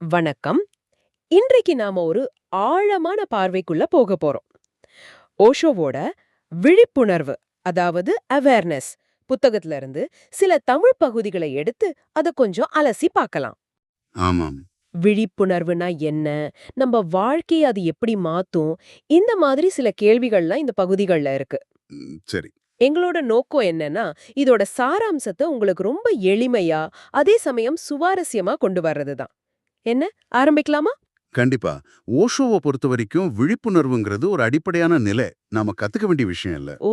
வணக்கம். இன்றைக்கு நாம ஒரு ஆழமான பார்வைக்குள்ள போக போறோம். ஓஷோவோட விழிப்புணர்வு அதாவது அவேர்னஸ் புத்தகத்துல இருந்து சில தமிழ் பகுதிகளை எடுத்து அத கொஞ்சம் அலசி பார்க்கலாம். ஆமாம். விழிப்புணர்வுனா என்ன? நம்ம வாழ்க்கையை அது எப்படி மாத்தும்? இந்த மாதிரி சில கேள்விகள்லாம் இந்த பகுதிகள்ல இருக்கு. சரி. எங்களோட நோக்கம் என்னன்னா இதோட சாராம்சத்தை உங்களுக்கு ரொம்ப எளிமையா அதே சமயம் சுவாரஸ்யமா கொண்டு வர்றதுதான். என்ன ஆரம்பிக்கலாமா? கண்டிப்பா. ஓஷோவை பொறுத்த வரைக்கும் விழிப்புணர்வுங்கிறது ஒரு அடிப்படையான நிலை. நாம கத்துக்க வேண்டிய விஷயம் இல்ல. ஓ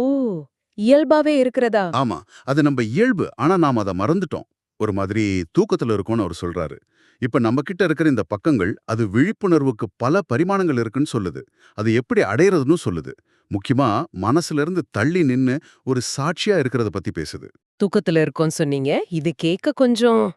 இயல்பாவே இருக்கிறதா? ஆமா. அது நம்ம இயல்பு ஆனா நாம அதை மறந்துட்டோம். ஒரு மாதிரி தூக்கத்துல இருக்கோம்னு அவர் சொல்றாரு. இப்ப நம்ம கிட்ட இருக்கிற இந்த பக்கங்கள் அது விழிப்புணர்வுக்கு பல பரிமாணங்கள் இருக்குன்னு சொல்லுது. அது எப்படி அடையறதுன்னு சொல்லுது. முக்கியமா மனசுல இருந்து தள்ளி நின்னு ஒரு சாட்சியா இருக்கிறத பத்தி பேசுது. தூக்கத்துல இருக்கோம் சொன்னீங்க. இது கேட்க கொஞ்சம்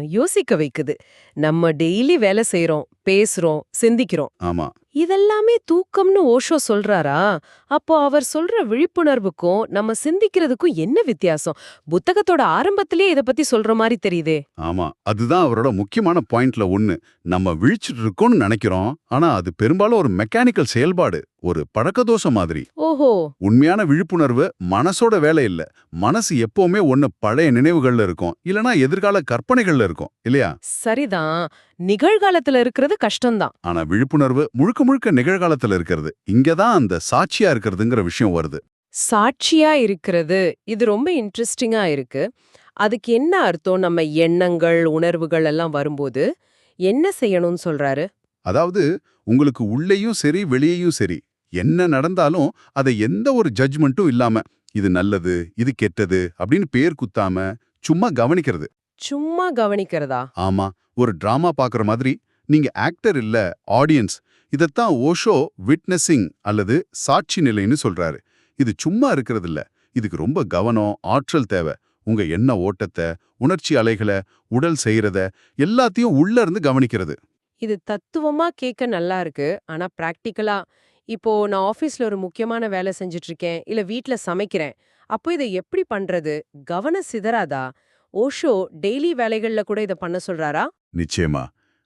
யோசிக்க வைக்குது. நம்ம டெய்லி வேலை செய்றோம் பேசுறோம் சிந்திக்கிறோம். ஆமா. இதெல்லாமே தூக்கம்னு ஓஷோ சொல்றாரா? அப்போ அவர் சொல்ற விழிப்புணர்வுக்கும் நம்ம சிந்திக்கிறதுக்கும் என்ன வித்தியாசம்? புத்தகத்தோட ஆரம்பத்திலேயே இத பத்தி சொல்ற மாதிரி தெரியுதே. ஆமா. அதுதான் அவரோட முக்கியமான பாயிண்ட்ல ஒண்ணு. நம்ம விழிச்சிட்டு இருக்கோம்னு நினைக்கிறோம். ஆனா அது பெரும்பாலும் ஒரு மெக்கானிக்கல் செயல்பாடு. ஒரு பழக்கதோஷம் மாதிரி. ஓஹோ. உண்மையான விழிப்புணர்வு மனசோட வேலை இல்ல. மனசு எப்பவுமே ஒண்ணு பழைய நினைவுகள்ல இருக்கும். இல்லனா எதிர்கால கற்பனைகள்ல இருக்கும். இல்லையா? சரிதான். நிகழ்காலத்துல இருக்கிறது கஷ்டம்தான். ஆனா விழிப்புணர்வு முழுக்க முழுக்க நிகழ்காலத்துல இருக்கிறது. இங்கதான் அந்த சாட்சியா இருக்கிறதுங்கிற விஷயம் வருது. சாட்சியா இருக்கிறது. இது ரொம்ப இன்ட்ரெஸ்டிங்கா இருக்கு. அதுக்கு என்ன அர்த்தம்? நம்ம எண்ணங்கள் உணர்வுகள் எல்லாம் வரும்போது என்ன செய்யணும்னு சொல்றாரு? அதாவது உங்களுக்கு உள்ளேயும் சரி வெளியேயும் சரி என்ன நடந்தாலும் அதை எந்த ஒரு ஜட்ஜ்மெண்ட்டும் இல்லாம இது நல்லது இது கெட்டது அப்படின்னு பேர் குத்தாம சும்மா கவனிக்கிறது. சும்மா கவனிக்கிறதா? ஆமா ஒரு டிராமா பாக்குற மாதிரி நீங்க ஆக்டர் இல்ல ஆடியன்ஸ் இதத்தான் ஓஷோ விட்னஸிங் அல்லது சாட்சி நிலைன்னு சொல்றாரு. இது சும்மா இருக்கிறது இல்ல இதுக்கு ரொம்ப கவனம் ஆற்றல் தேவை. உங்க எண்ண ஓட்டத்தை உணர்ச்சி அலைகளை உடல் செய்யறத எல்லாத்தையும் உள்ள இருந்து கவனிக்கிறது. இது தத்துவமா கேட்க நல்லா இருக்கு ஆனா பிராக்டிக்கலா இப்போ நான் ஆபீஸ்ல ஒரு முக்கியமான வேலை செஞ்சுட்டு இருக்கேன் இல்ல வீட்ல சமைக்கிறேன் அப்போ இதை எப்படி பண்றது? கவனம் சிதறாதா? ஓஷோ டெய்லி வேலைகள்ல கூட இத பண்ண சொல்றாரா? நிச்சயமா.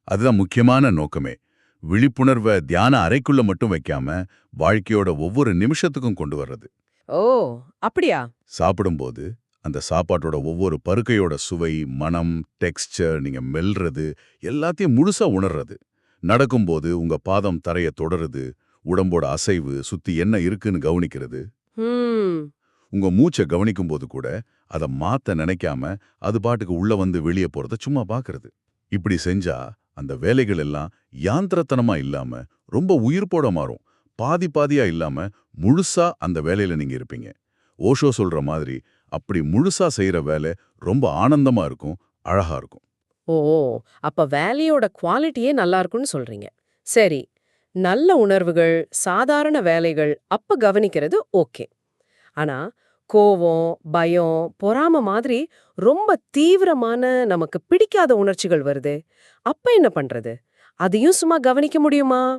அதுதான் முக்கியமான நோக்கமே. விழிப்புணர்வை தியான அறைக்குள்ள மட்டும் வைக்காம வாழ்க்கையோட ஒவ்வொரு நிமிஷத்துக்கும் கொண்டு வர்றது. ஓ! அப்படியா? சாப்பிடும்போது அந்த சாப்பாட்டோட ஒவ்வொரு பருக்கையோட சுவை மனம் டெக்ஸ்சர் நீங்க மெல்றது எல்லாத்தையும் முழுசா உணர்றது. நடக்கும்போது உங்க பாதம் தரைய தொடருது உடம்போட அசைவு சுத்தி என்ன இருக்குன்னு கவனிக்கிறது. உங்க மூச்சை கவனிக்கும்போது கூட அதை மாத்த நினைக்காம அது பாட்டுக்கு உள்ள வந்து வெளியே போறத சும்மா பார்க்கறது இப்படி செஞ்சா அந்த வேலைகள் எல்லாம் யாந்திரத்தனமா இல்லாம ரொம்ப உயிர்ப்போட மாறும். பாதி பாதியா இல்லாம முழுசா அந்த வேலையில நீங்க இருப்பீங்க. ஓஷோ சொல்ற மாதிரி அப்படி முழுசா செய்யற வேலை ரொம்ப ஆனந்தமா இருக்கும் அழகா இருக்கும். ஓ அப்ப வேலையோட குவாலிட்டியே நல்லா இருக்கும்னு சொல்றீங்க. சரி நல்ல உணர்வுகள் சாதாரண வேலைகள் அப்ப கவனிக்கிறது ஓகே. ஆனா கோவம் பயம் பொறாம மாதிரி ரொம்ப தீவிரமான நமக்கு பிடிக்காத உணர்ச்சிகள் வருது. அப்ப என்ன பண்றது? அதையும் சும்மா கவனிக்க முடியுமா?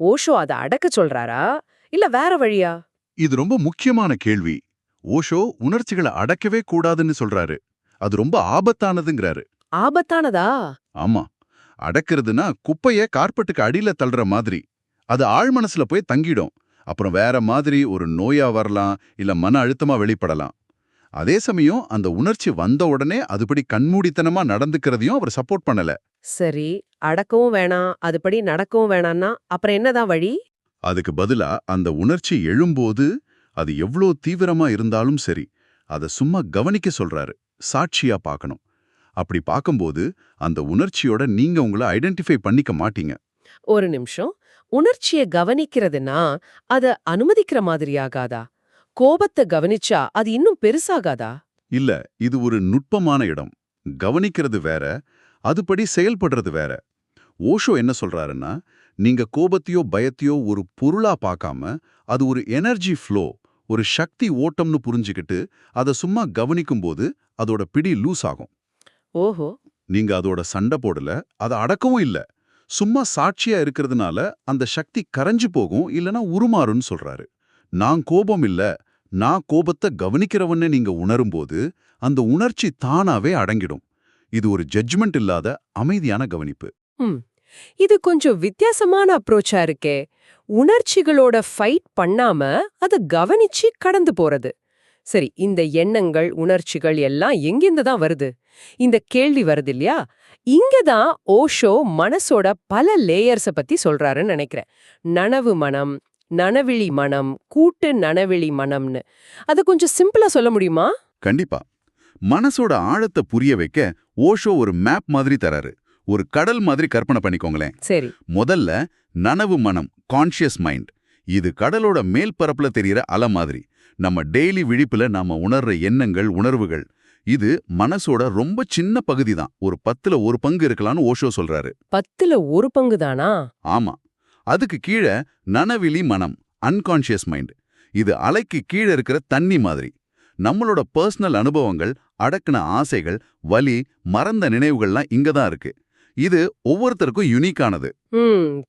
ஓஷோ அதை அடக்க சொல்றாரா? இல்ல வேற வழியா? இது ரொம்ப முக்கியமான கேள்வி. ஓஷோ உணர்ச்சிகளை அடக்கவே கூடாதுன்னு சொல்றாரு. அது ரொம்ப ஆபத்தானதுங்கிறாரு. ஆபத்தானதா? ஆமா. அடக்கிறதுனா குப்பைய கார்பெட்டுக்கு அடியில தள்ளுற மாதிரி. அது ஆழ் மனசுல போய் தங்கிடும். அப்புறம் வேற மாதிரி ஒரு நோயா வரலாம் இல்ல மன அழுத்தமா வெளிப்படலாம். அதே சமயம் அந்த உணர்ச்சி வந்த உடனே அதுபடி கண்மூடித்தனமா நடந்துக்கிறதையும் அவர் சப்போர்ட் பண்ணல. சரி அடக்கவும் வேணாம் அதுபடி நடக்கவும் வேணாம்னா அப்புறம் என்னதான் வழி? அதுக்கு பதிலா அந்த உணர்ச்சி எழும்போது அது எவ்வளோ தீவிரமா இருந்தாலும் சரி அதை சும்மா கவனிக்க சொல்றாரு சாட்சியா பார்க்கணும். அப்படி பார்க்கும்போது அந்த உணர்ச்சியோட நீங்க உங்களை ஐடென்டிஃபை பண்ணிக்க மாட்டீங்க. ஒரு நிமிஷம். உணர்ச்சிய கவனிக்கிறதுனா அத அனுமதிக்கிற மாதிரியாகாதா? கோபத்தை கவனிச்சா அது இன்னும் பெருசாகாதா? இல்ல இது ஒரு நுட்பமான இடம். கவனிக்கிறது வேற அதுபடி செயல்படுறது வேற. ஓஷோ என்ன சொல்றாருன்னா நீங்க கோபத்தையோ பயத்தையோ ஒரு பொருளா பார்க்காம அது ஒரு எனர்ஜி ஃப்ளோ ஒரு சக்தி ஓட்டம்னு புரிஞ்சுக்கிட்டு அதை சும்மா கவனிக்கும்போது அதோட பிடி லூஸ் ஆகும். ஓஹோ. நீங்க அதோட சண்டை போடல அதை அடக்கவும் இல்ல. சும்மா சாட்சியா இருக்கிறதுனால அந்த சக்தி கரைஞ்சு போகும் இல்லனா உருமாறுன்னு சொல்றாரு. நான் கோபம் இல்ல. நான் கோபத்தை கவனிக்கிறவன்னு நீங்க உணரும்போது அந்த உணர்ச்சி தானாவே அடங்கிடும். இது ஒரு ஜட்ஜ்மெண்ட் இல்லாத அமைதியான கவனிப்பு. இது கொஞ்சம் வித்தியாசமான அப்ரோச்சா இருக்கே. உணர்ச்சிகளோட ஃபைட் பண்ணாம அத கவனிச்சு கடந்து போறது. சரி இந்த எண்ணங்கள் உணர்ச்சிகள் எல்லாம் எங்கிருந்து தான் வருது? இந்த கேள்வி வருது இல்லையா? இங்க தான் ஓஷோ மனசோட பல லேயர்ஸ பத்தி சொல்றாருன்னு நினைக்கிறேன். நனவு மனம் நனவிழி மனம் கூட்டு நனவிழி மனம்னு. அது கொஞ்சம் சிம்பிளா சொல்ல முடியுமா? கண்டிப்பா. மனசோட ஆழத்தை புரிய வைக்க ஓஷோ ஒரு மேப் மாதிரி தராரு. ஒரு கடல் மாதிரி கற்பனை பண்ணிக்கோங்களேன். சரி. முதல்ல நனவு மனம் கான்ஷியஸ் மைண்ட் இது கடலோட மேல் பரப்புல தெரியற அலை மாதிரி. நம்ம டெய்லி விழிப்புல நாம உணர்ற எண்ணங்கள் உணர்வுகள் இது மனசோட ரொம்ப சின்ன பகுதி தான் ஒரு பத்துல ஒரு பங்கு இருக்கலாம்னு ஓஷோ சொல்றாரு. பத்துல ஒரு பங்கு தானா ஆமா. அதுக்கு கீழே நனவிலி மனம் அன்கான்ஷியஸ் மைண்ட் இது அலைக்கு கீழே இருக்கிற தண்ணி மாதிரி. நம்மளோட பர்சனல் அனுபவங்கள் அடக்குன ஆசைகள் வலி மறந்த நினைவுகள்லாம் இங்க தான் இருக்கு. இது ஒவ்வொருத்தருக்கும் யுனிக்கானது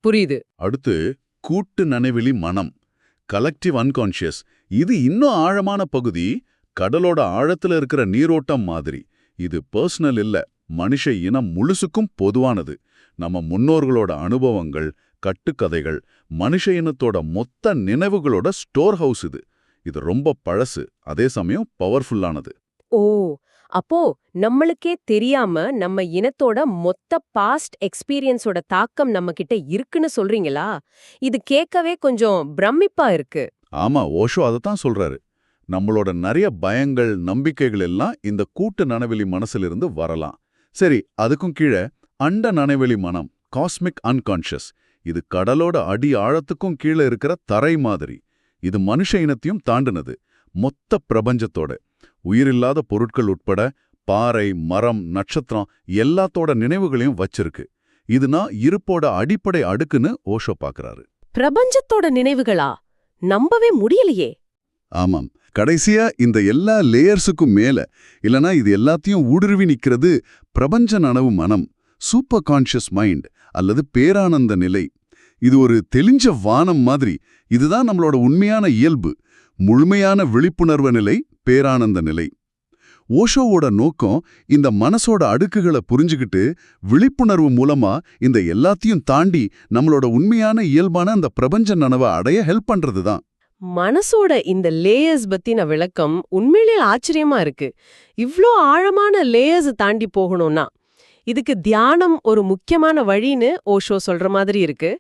புரியுது. அடுத்து கூட்டு நனவிலி மனம் கலெக்டிவ் அன்கான்ஷியஸ் இது இன்னும் ஆழமான பகுதி கடலோட ஆழத்துல இருக்கிற நீரோட்டம் மாதிரி. இது பர்சனல் இல்ல மனுஷ இனம் முழுசுக்கும் பொதுவானது. நம்ம முன்னோர்களோட அனுபவங்கள் கட்டுக்கதைகள் மனுஷ இனத்தோட மொத்த நினைவுகளோட ஸ்டோர் ஹவுஸ் இது. இது ரொம்ப பழசு அதே சமயம் பவர்ஃபுல்லானது ஓ அப்போ நம்மளுக்கே தெரியாம நம்ம இனத்தோட மொத்த பாஸ்ட் எக்ஸ்பீரியன்ஸோட தாக்கம் நம்ம கிட்ட இருக்குன்னு சொல்றீங்களா? இது கேட்கவே கொஞ்சம் பிரமிப்பா இருக்கு. ஆமா ஓஷோ அதைத்தான் சொல்றாரு. நம்மளோட நிறைய பயங்கள் நம்பிக்கைகள் எல்லாம் இந்த கூட்டு நனவெளி மனசிலிருந்து வரலாம். சரி அதுக்கும் கீழே அண்ட நனவெளி மனம் காஸ்மிக் அன்கான்ஷியஸ் இது கடலோட அடி ஆழத்துக்கும் கீழே இருக்கிற தரை மாதிரி. இது மனுஷ இனத்தையும் தாண்டினது மொத்த பிரபஞ்சத்தோட. உயிரில்லாத பொருட்கள் உட்பட பாறை மரம் நட்சத்திரம் எல்லாத்தோட நினைவுகளையும் வச்சிருக்கு. இதுனா இருப்போட அடிப்படை அடுக்குன்னு ஓஷோ பாக்குறாரு. பிரபஞ்சத்தோட நினைவுகளா? நம்பவே முடியலையே. ஆமாம். கடைசியா இந்த எல்லா லேயர்ஸுக்கும் மேல இல்லனா இது எல்லாத்தையும் ஊடுருவி நிக்கிறது பிரபஞ்ச நனவு மனம் சூப்பர் கான்ஷியஸ் மைண்ட் அல்லது பேரானந்த நிலை. இது ஒரு தெளிஞ்ச வானம் மாதிரி இதுதான் நம்மளோட உண்மையான இயல்பு முழுமையான விழிப்புணர்வு நிலை பேரானந்த நிலை. ஓஷோவோட நோக்கம் இந்த மனசோட அடுக்குகளை புரிஞ்சுக்கிட்டு விழிப்புணர்வு மூலமா இந்த எல்லாத்தையும் தாண்டி நம்மளோட உண்மையான இயல்பான அந்த பிரபஞ்ச நனவை அடைய ஹெல்ப் பண்றது தான் மனசோட இந்த லேயர்ஸ் பத்தின விளக்கம் உண்மையிலேயே ஆச்சரியமா இருக்கு. இவ்ளோ ஆழமான லேயர்ஸ் தாண்டி போகணும்னா இதுக்கு தியானம் ஒரு முக்கியமான வழின்னு ஓஷோ சொல்ற மாதிரி இருக்கு.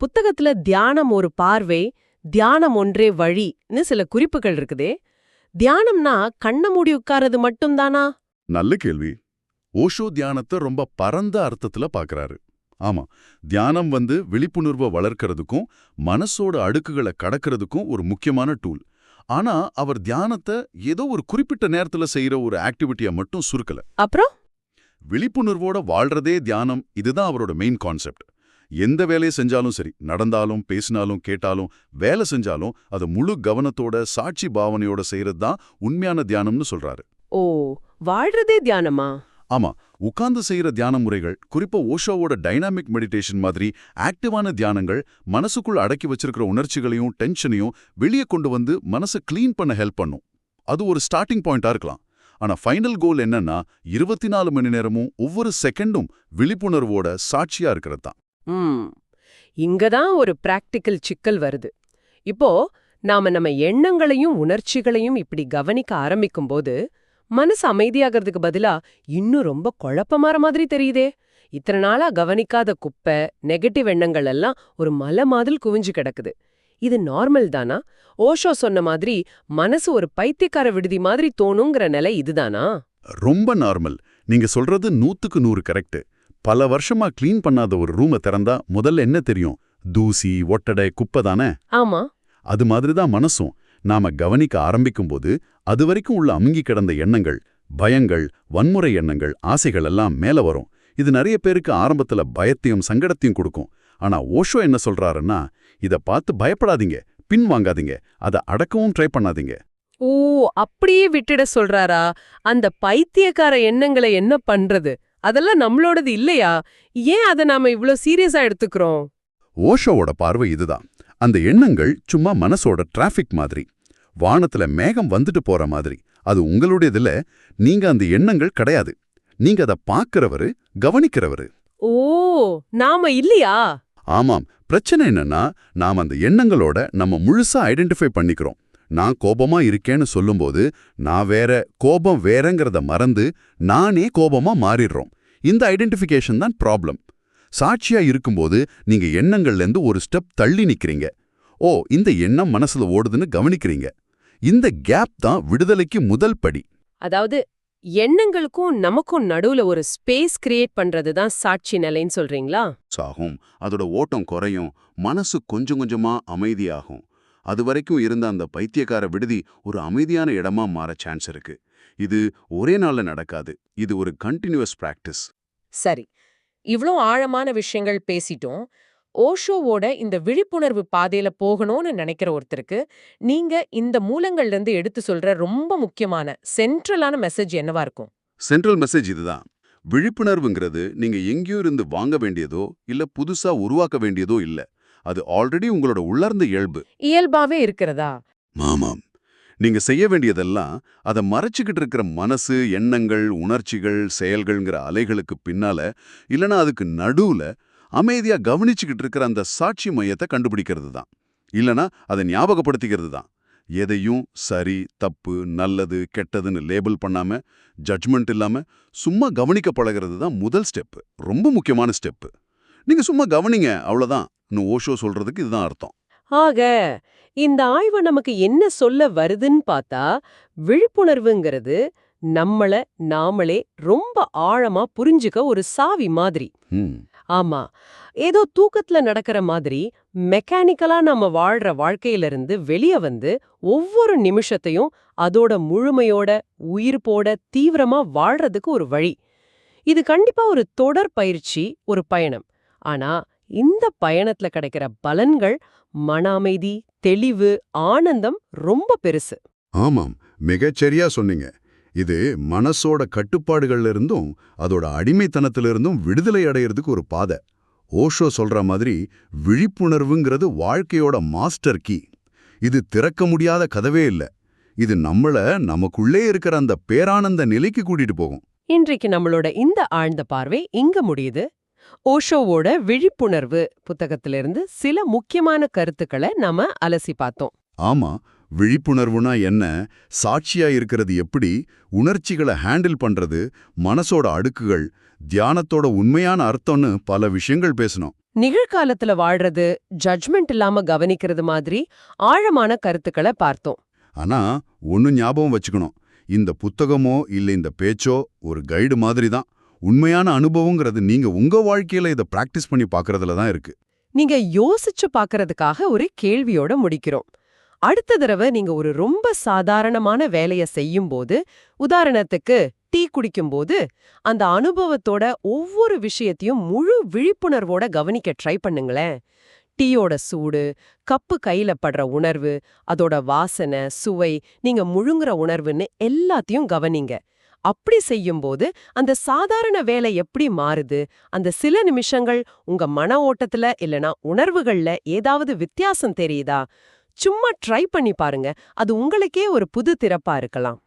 புத்தகத்துல தியானம் ஒரு பார்வை தியானம் ஒன்றே வழின்னு சில குறிப்புகள் இருக்குதே. தியானம்னா கண்ண மூடி உட்காரது மட்டும்தானா? நல்ல கேள்வி. ஓஷோ தியானத்தை ரொம்ப பரந்த அர்த்தத்துல பார்க்கறாரு ஆமா தியானம் வந்து விழிப்புணர்வை வளர்க்கறதுக்கும் மனசோட அடுக்குகளை கடக்கிறதுக்கும் ஒரு முக்கியமான டூல் ஆனா அவர் தியானத்தை ஏதோ ஒரு குறிப்பிட்ட நேரத்துல செய்யற ஒரு ஆக்டிவிட்டியை மட்டும் சுருக்கல. அப்புறம்? விழிப்புணர்வோட வாழ்றதே தியானம். இதுதான் அவரோட மெயின் கான்செப்ட் எந்த வேலையை செஞ்சாலும் சரி நடந்தாலும் பேசினாலும் கேட்டாலும் வேலை செஞ்சாலும் அது முழு கவனத்தோட சாட்சி பாவனையோட செய்யறது தான் உண்மையான தியானம்னு சொல்றாரு. ஓ வாழ்றதே தியானமா? ஆமா உட்கார்ந்து செய்யற தியான முறைகள் குறிப்பா ஓஷோவோட டைனாமிக் மெடிடேஷன் மாதிரி ஆக்டிவான தியானங்கள் மனசுக்குள்ள அடக்கி வச்சிருக்கிற உணர்ச்சிகளையும் டென்ஷனையும் வெளியே கொண்டு வந்து மனசை க்ளீன் பண்ண ஹெல்ப் பண்ணும். அது ஒரு ஸ்டார்டிங் பாயிண்டா இருக்கலாம். ஆனா ஃபைனல் கோல் என்னன்னா இருபத்தி நாலு மணி நேரமும் ஒவ்வொரு செகண்டும் விழிப்புணர்வோட சாட்சியா இருக்கிறது தான். ம். இங்கதான் ஒரு பிராக்டிக்கல் சிக்கல் வருது. இப்போ நாம நம்ம எண்ணங்களையும் உணர்ச்சிகளையும் இப்படி கவனிக்க ஆரம்பிக்கும்போது மனசு அமைதியாகிறதுக்கு பதிலா இன்னும் ரொம்ப குழப்பமாற மாதிரி தெரியுதே. இத்தனை நாளா கவனிக்காத குப்பை நெகட்டிவ் எண்ணங்கள் எல்லாம் ஒரு மலை மாதிரி குவிஞ்சு கிடக்குது. இது நார்மல் தானா? ஓஷோ சொன்ன மாதிரி மனசு ஒரு பைத்தியக்கார விடுதி மாதிரி தோணுங்கிற நிலை இதுதானா ரொம்ப நார்மல். நீங்க சொல்றது நூத்துக்கு நூறு கரெக்ட் பல வருஷமா க்ளீன் பண்ணாத ஒரு ரூமை திறந்தா முதல்ல என்ன தெரியும்? தூசி ஒட்டடை குப்பை தானே? ஆமா. அது மாதிரி தான் மனசும். நாம கவனிக்க ஆரம்பிக்கும்போது அது வரைக்கும் உள்ள அமுங்கி கிடந்த எண்ணங்கள் பயங்கள் வன்முறை எண்ணங்கள் ஆசைகள் எல்லாம் மேல வரும். இது நிறைய பேருக்கு ஆரம்பத்துல பயத்தையும் சங்கடத்தையும் கொடுக்கும். ஆனா ஓஷோ என்ன சொல்றாருன்னா இத பார்த்து பயப்படாதீங்க பின் வாங்காதீங்க அதை அடக்கவும் ட்ரை பண்ணாதீங்க. ஓ அப்படியே விட்டுட சொல்றாரா? அந்த பைத்தியக்கார எண்ணங்களை என்ன பண்றது? அதெல்லாம் நம்மளோடது இல்லையா? ஏன் அதை நாம இவ்ளோ சீரியஸா எடுத்துக்கிறோம்? ஓஷோவோட பார்வை இதுதான். அந்த எண்ணங்கள் சும்மா மனசோட டிராஃபிக் மாதிரி. வானத்துல மேகம் வந்துட்டு போற மாதிரி. அது உங்களுடையதுல நீங்க அந்த எண்ணங்கள் கிடையாது. நீங்க அதை பார்க்கறவரு கவனிக்கிறவரு. ஓ நாம இல்லையா? ஆமாம். பிரச்சனை என்னன்னா நாம் அந்த எண்ணங்களோட நம்ம முழுசா ஐடென்டிஃபை பண்ணிக்கிறோம். நான் கோபமா இருக்கேன்னு சொல்லும்போது நான் வேற கோபம் வேறங்கிறத மறந்து நானே கோபமா மாறிடுறோம். இந்த ஐடென்டிஃபிகேஷன் தான் ப்ராப்ளம் சாட்சியா இருக்கும்போது நீங்க எண்ணங்கள்லேருந்து ஒரு ஸ்டெப் தள்ளி நிக்கிறீங்க. ஓ இந்த எண்ணம் மனசுல ஓடுதுன்னு கவனிக்கிறீங்க. இந்த கேப் தான் விடுதலைக்கு முதல் படி. அதாவது எண்ணங்களுக்கும் நமக்கும் நடுவுல ஒரு ஸ்பேஸ் கிரியேட் பண்றது தான் சாட்சி நிலைன்னு சொல்றீங்களா? ஆகும் அதோட ஓட்டம் குறையும். மனசு கொஞ்சம் கொஞ்சமா அமைதியாகும். அது வரைக்கும் இருந்த அந்த பைத்தியக்கார விடுதி ஒரு அமைதியான இடமா மாற சான்ஸ் இருக்கு. இது ஒரே நாள்ல நடக்காது. இது ஒரு கண்டினியூஸ் பிராக்டிஸ் சரி. இவ்ளோ ஆழமான விஷயங்கள் பேசிட்டோம். ஓஷோவோட இந்த விழிப்புணர்வு பாதையில போகணும்னு நினைக்கிற ஒருத்தருக்கு நீங்க இந்த மூலங்கள்ல இருந்து எடுத்து சொல்ற ரொம்ப முக்கியமான சென்ட்ரலான மெசேஜ் என்னவா இருக்கும்? சென்ட்ரல் மெசேஜ் இதுதான். விழிப்புணர்வுங்கிறது நீங்க எங்கேயோ இருந்து வாங்க வேண்டியதோ இல்ல புதுசா உருவாக்க வேண்டியதோ இல்ல. அது ஆல்ரெடி உங்களோட உள்ளார்ந்த இயல்பு. இயல்பாவே இருக்கிறதா? ஆமாம் நீங்க செய்ய வேண்டியதெல்லாம் அதை மறைச்சுக்கிட்டு இருக்கிற மனசு எண்ணங்கள் உணர்ச்சிகள் செயல்கள்ங்கிற அலைகளுக்கு பின்னால இல்லனா அதுக்கு நடுவுல அமைதியா கவனிச்சுக்கிட்டு இருக்கிற அந்த சாட்சி மையத்தை கண்டுபிடிக்கிறது தான். இல்லனா அதை ஞாபகப்படுத்திக்கிறது தான். எதையும் சரி தப்பு நல்லது கெட்டதுன்னு லேபிள் பண்ணாம ஜட்ஜ்மெண்ட் இல்லாம சும்மா கவனிக்க பழகிறது தான் முதல் ஸ்டெப் ரொம்ப முக்கியமான ஸ்டெப் நீங்க சும்மா கவனிங்க அவ்வளவுதான். இன்னும் ஓஷோ சொல்றதுக்கு இதுதான் அர்த்தம். ஆக இந்த ஆய்வு நமக்கு என்ன சொல்ல வருதுன்னு பார்த்தா விழிப்புணர்வுங்கிறது நம்மள நாமளே ரொம்ப ஆழமா புரிஞ்சுக்க ஒரு சாவி மாதிரி. ஆமா ஏதோ தூக்கத்துல நடக்கிற மாதிரி மெக்கானிக்கலா நம்ம வாழ்ற வாழ்க்கையில இருந்து வெளிய வந்து ஒவ்வொரு நிமிஷத்தையும் அதோட முழுமையோட உயிர்ப்போட தீவிரமா வாழ்றதுக்கு ஒரு வழி. இது கண்டிப்பா ஒரு தொடர் பயிற்சி ஒரு பயணம். ஆனா இந்த பயணத்துல கிடைக்கிற பலன்கள் மன அமைதி தெளிவு ஆனந்தம் ரொம்ப பெருசு. ஆமாம் மிகச்சரியா சொன்னீங்க. இது மனசோட கட்டுப்பாடுகள்ல இருந்தும் அதோட அடிமைத்தனத்திலிருந்தும் விடுதலை அடையிறதுக்கு ஒரு பாதை. ஓஷோ சொல்ற மாதிரி விழிப்புணர்வுங்கிறது வாழ்க்கையோட மாஸ்டர் கீ. இது திறக்க முடியாத கதவே இல்ல. இது நம்மள நமக்குள்ளே இருக்கிற அந்த பேரானந்த நிலைக்கு கூட்டிட்டு போகும். இன்றைக்கு நம்மளோட இந்த ஆழ்ந்த பார்வை இங்க முடியுது? ஓஷோவோட விழிப்புணர்வு புத்தகத்திலிருந்து சில முக்கியமான கருத்துக்களை நாம அலசி பார்த்தோம். ஆமா விழிப்புணர்வுனா என்ன? சாட்சியா இருக்கிறது எப்படி? உணர்ச்சிகளை ஹேண்டில் பண்றது மனசோட அடுக்குகள் தியானத்தோட உண்மையான அர்த்தம்னு பல விஷயங்கள் பேசணும் நிகழ்காலத்துல வாழ்றது ஜட்ஜ்மெண்ட் இல்லாம கவனிக்கிறது மாதிரி ஆழமான கருத்துக்களை பார்த்தோம். ஆனா ஒன்னு ஞாபகம் வச்சுக்கணும். இந்த புத்தகமோ இல்ல இந்த பேச்சோ ஒரு கைடு மாதிரி தான். உண்மையான அனுபவங்கிறது நீங்க உங்க வாழ்க்கையில இதை பிராக்டிஸ் பண்ணி பாக்குறதுல தான் இருக்கு. நீங்க யோசிச்சு பாக்குறதுக்காக ஒரு கேள்வியோட முடிக்கிறோம். அடுத்த தடவை நீங்க ஒரு ரொம்ப சாதாரணமான வேலைய செய்யும்போது உதாரணத்துக்கு டீ குடிக்கும்போது அந்த அனுபவத்தோட ஒவ்வொரு விஷயத்தையும் முழு விழிப்புணர்வோட கவனிக்க ட்ரை பண்ணுங்களேன். டீயோட சூடு கப்பு கையில படுற உணர்வு அதோட வாசனை சுவை நீங்க முழுங்குற உணர்வுன்னு எல்லாத்தையும் கவனிங்க. அப்படி செய்யும்போது அந்த சாதாரண வேலை எப்படி மாறுது? அந்த சில நிமிஷங்கள் உங்க மன ஓட்டத்துல இல்லனா உணர்வுகள்ல ஏதாவது வித்தியாசம் தெரியுதா? சும்மா ட்ரை பண்ணி பாருங்க. அது உங்களுக்கே ஒரு புது திறப்பா இருக்கலாம்.